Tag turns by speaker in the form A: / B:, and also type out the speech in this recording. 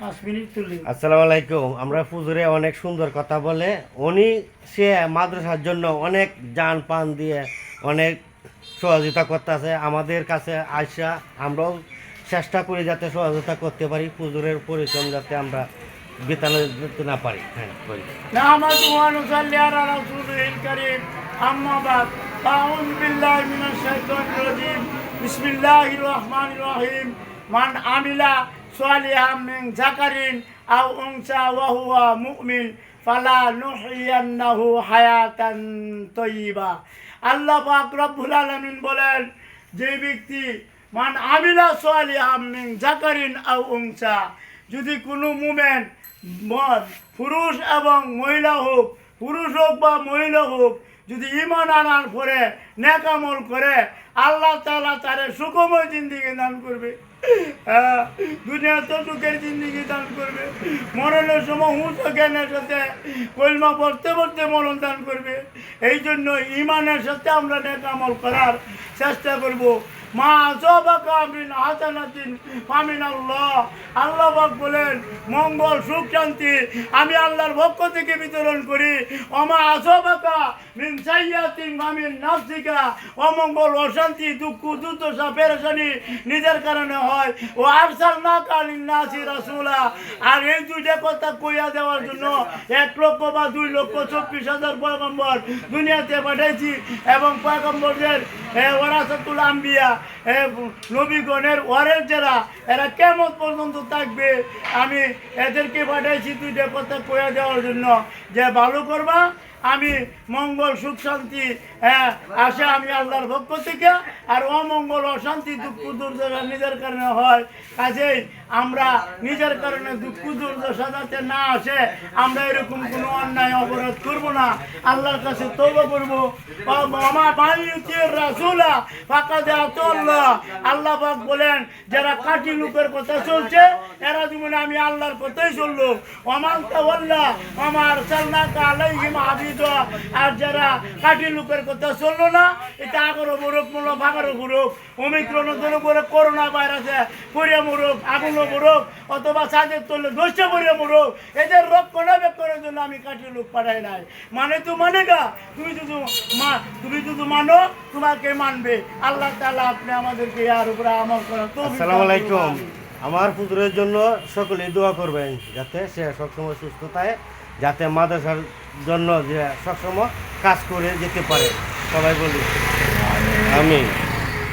A: আসসালামু আলাইকুম। আমরা অনেক সুন্দর কথা বলে উনি সে মাদ্রাসার জন্য অনেক যান পান দিয়ে অনেক সহযোগিতা করতেছে। আমাদের কাছে আসা আমরাও চেষ্টা করি যাতে সহযোগিতা করতে পারি পুজোরের পরিশ্রম যাতে আমরা বিতানো না পারি। হ্যাঁ বিসমিল্লাহির
B: রহমানির রহিম। মান আমিলা الكريم أما بعد أعوذ بالله من الشيطان الرجيم بسم الله الرحمن الرحيم من عمل صالحا من ذكر أو أنثى وهو مؤمن فلا نحيينه حياة طيبة আল্লাহ পাক রব্বুল আলামিন বলেন যে ব্যক্তি মান আমিলা সালিহাম মিন জাকারিন আও উনসা যদি কোনো মুমেন্ট মদ পুরুষ এবং মহিলা হোক পুরুষ হোক বা মহিলা হোক যদি ইমান আনার পরে নেকামল করে আল্লাহ তালা তারে সুখময় জিন্দিগি দান করবে। হ্যাঁ, দুনিয়াতে সুখের জিন্দিগি দান করবে। মরণের সময় হুঁশ জ্ঞানের সাথে কলমা পড়তে পড়তে মরণ দান করবে। এই জন্য ইমানের সাথে আমরা নেকামল করার চেষ্টা করব। মা সবাকা বলেন, মঙ্গল, সুখ, শান্তি আমি আল্লাহর পক্ষ থেকে বিতরণ করি। অমা আসবাকা অমঙ্গল, অশান্তি, দুঃখ, দুর্দশা, পেরেশানি নিজের কারণে হয়। ও আরসাল না কালিন নাসি রাসুলা। আর এই দুইটা কথা কইয়া দেওয়ার জন্য এক লক্ষ বা দুই লক্ষ চব্বিশ হাজার পয়গম্বর দুনিয়াতে পাঠাইছি এবং পয়গম্বরদের এ, ওরাসাতুল আম্বিয়া হ্যাঁ নবীগণের ওয়ারের যারা এরা কেমন পর্যন্ত থাকবে? আমি এদেরকে পাঠাইছি দুইটা কথা কয়ে দেওয়ার জন্য। যে ভালো করবা আমি মঙ্গল সুখ শান্তি হ্যাঁ আসে আমি আল্লাহর পক্ষ থেকে, আর অমঙ্গল, অশান্তি, দুঃখ, দুর্দশা নিজের কারণে হয়। কাজেই আমরা নিজের কারণে দুঃখ, দুর্দশা যাতে না আসে, আমরা এরকম কোনো অন্যায় অপরাধ করব না। আল্লাহর কাছে করব। আমার রাসূলা ফাঁকা দেওয়া আল্লাহ আল্লাহ পাক বলেন, যারা কাটি লোকের কথা চলছে, এরা যেমন আমি আল্লাহর কথাই চলল। অমান তাওয়াল্লা আমার হাফিজ আর যারা কাটি লোকের কথা চলল না এটা আগরও মুরুক মূল ভাগারও মুরুক অমিক্রণ ধরে করে করোনা ভাইরাসে পড়িয়া মুরুক আগুনও মুরুক অথবা সাজের তোলে দোষে পড়িয়া মুরুক এদের রক্ষণাবেক্ষণের জন্য আমি কাটি লোক পাঠাই নাই। মানে তো মানে গা তুমি শুধু মা তুমি শুধু মানো তোমাকে মানবে। আল্লাহ তাআলা আপনি আমাদেরকে আর উপরে আমল তৌফিক দান
A: আসসালামু আলাইকুম। আমার পুত্রের জন্য সকলে দোয়া করবেন যাতে সে সবসময় সুস্থ থাকে যাতে মাদ্রাসার জন্য যে সবসময় কাজ করে যেতে পারে। সবাই বলি আমি।